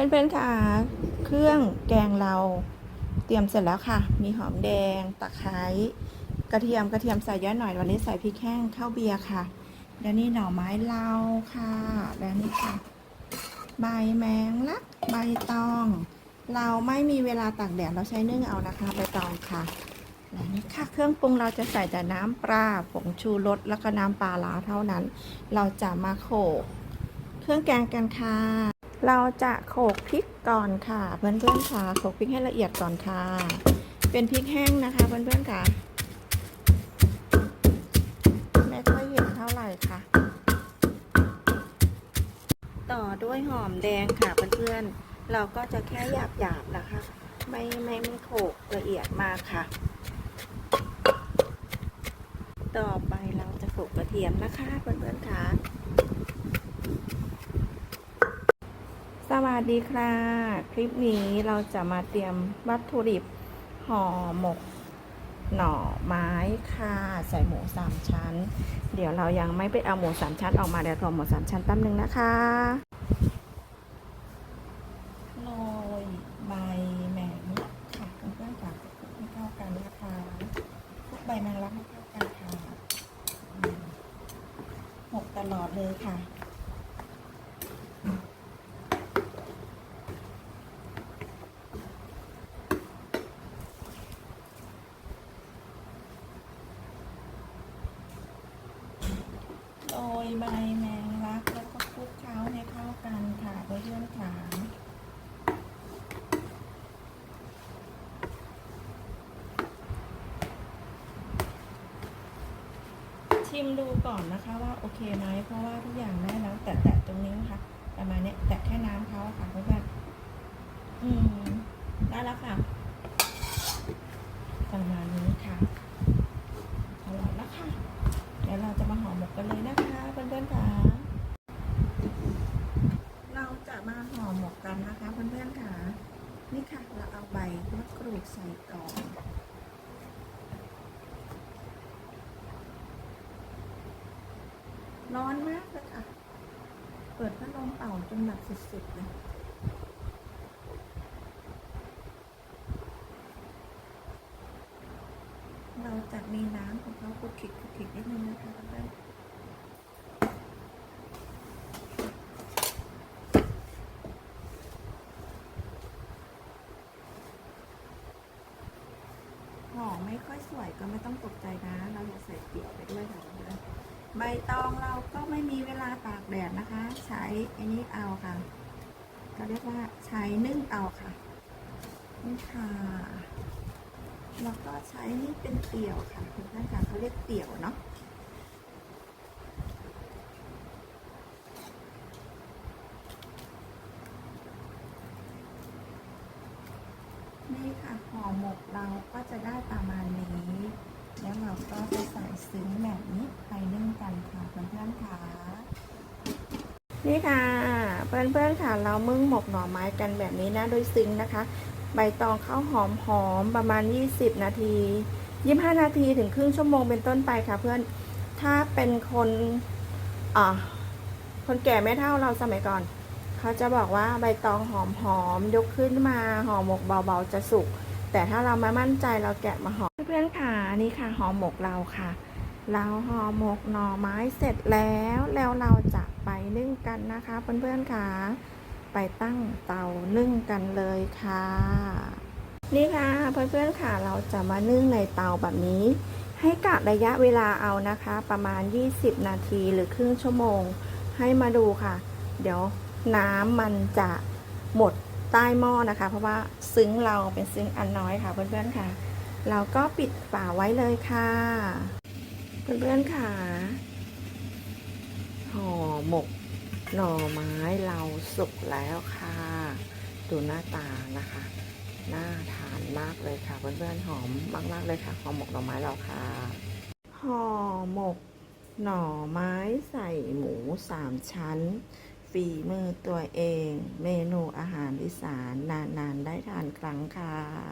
พื่อนๆค่ะ เครื่องแกงเราเตรียมเสร็จแล้วค่ะ มีหอมแดง ตะไคร้ กระเทียม กระเทียมใส่เยอะหน่อย วันนี้ใส่พริกแห้ง ข้าวเบียร์ค่ะ แล้วนี่หน่อไม้เลาค่ะ แล้วนี่ค่ะ ใบแมงลัก ใบตอง เราไม่มีเวลาตากแดด เราใช้นึ่งเอานะคะ ใบตองค่ะ และนี่ค่ะ เครื่องปรุงเราจะใส่แต่น้ำปลา ผงชูรส แล้วก็น้ำปลาร้าเท่านั้น เราจะมาโขลกเครื่องแกงกันค่ะ เราจะโขกพริกก่อนค่ะเพื่อนๆค่ะโขกพริกให้ละเอียดก่อนค่ะ เป็นพริกแห้งนะคะเพื่อนๆค่ะไม่ค่อยเห็นเท่าไหร่ค่ะ ต่อด้วยหอมแดงค่ะเพื่อนๆเราก็จะแค่หยาบๆนะคะ ไม่ไม่ไม่โขกละเอียดมากค่ะ ต่อไปเราจะโขกกระเทียมนะคะเพื่อนๆค่ะ สวัสดีค่ะ คลิปนี้เราจะมาเตรียมวัตถุดิบห่อหมกหน่อไม้ค่ะ ใส่หมูสามชั้น เดี๋ยวเรายังไม่ไปเอาหมูสามชั้นออกมาเดี๋ยวรอหมูสามชั้นแป๊บนึงนะคะโรยใบแมงลักค่ะเพื่อนๆค่ะให้เข้ากันนะคะคลุกใบแมงลักให้เข้ากันค่ะหมกตลอดเลยค่ะ ยใบแมงลัก แล้วก็คลุกเคล้าให้เข้ากันค่ะเพื่อนๆค่ะชิมดูก่อนนะคะว่าโอเคไหมเพราะว่าทุกอย่างได้แล้วแต่แตะตรงนี้นะคะประมาณนี้แตะแค่น้ำเขาค่ะเพื่อนๆอืมได้แล้วค่ะประมาณนี้ค่ะอร่อยแล้วค่ะ เดี๋ยวเราจะมาห่อหมกกันเลยนะคะเพื่อนๆค่ะเราจะมาห่อหมกกันนะคะเพื่อนๆค่ะนี่ค่ะเราเอาใบมะกรูดใส่ก่อนร้อนมากเลยค่ะ เปิดพัดลมเป่าจนแบบสุดๆเลย เราจะมีน้ำของเขาคุกคลิกคลุกคลิกนิดนึงนะคะเพื่อนห่อไม่ค่อยสวยก็ไม่ต้องตกใจนะ เราอย่าใส่เกลียวไปด้วยค่ะเพื่อนใบตองเราก็ไม่มีเวลาตากแดดนะคะ ใช้อันนี้เอาค่ะเขาเรียกว่าใช้นึ่งเอาค่ะนี่ค่ะ แล้วก็ใช้นี่เป็นเตี่ยวค่ะคุณท่านค่ะเขาเรียกเตี่ยวเนาะนี่ค่ะห่อหมกเราก็จะได้ประมาณนี้ แล้วเราก็จะใส่ซึ้งแบบนี้ไปนึ่งกันค่ะเพื่อนๆค่ะนี่ค่ะ เพื่อนๆค่ะ เรามึ่งหมกหน่อไม้กันแบบนี้นะโดยซึ้งนะคะ ใบตองข้าวหอมหอมประมาณ 20 นาที 25 นาทีถึงครึ่งชั่วโมงเป็นต้นไปค่ะเพื่อน ถ้าเป็นคนอ่าคนแก่ไม่เท่าเราสมัยก่อน เขาจะบอกว่าใบตองหอมหอมยกขึ้นมาห่อหมกเบาๆจะสุก แต่ถ้าเราม่มั่นใจเราแกะมาห่อเพื่อนๆค่ะนี่ค่ะห่อหมกเราค่ะ เราห่อหมกหน่อไม้เสร็จแล้วแล้วเราจะไปนึ่งกันนะคะเพื่อนๆค่ะ ไปตั้งเตานึ่งกันเลยค่ะ นี่ค่ะเพื่อนๆค่ะเราจะมานึ่งในเตาแบบนี้ ให้กะระยะเวลาเอานะคะ ประมาณ 20 นาทีหรือครึ่งชั่วโมง ให้มาดูค่ะ เดี๋ยวน้ำมันจะหมดใต้หม้อนะคะ เพราะว่าซึ้งเราเป็นซึ้งอันน้อยค่ะเพื่อนๆค่ะ เราก็ปิดฝาไว้เลยค่ะ เพื่อนๆค่ะห่อหมก หน่อไม้เราสุกแล้วค่ะ ดูหน้าตานะคะ น่าทานมากเลยค่ะเพื่อนๆหอมมากๆเลยค่ะห่อหมกหน่อไม้เราค่ะห่อหมกหน่อไม้ใส่หมูสามชั้น ฝีมือตัวเอง เมนูอาหารอีสานนานๆได้ทานครั้งค่ะ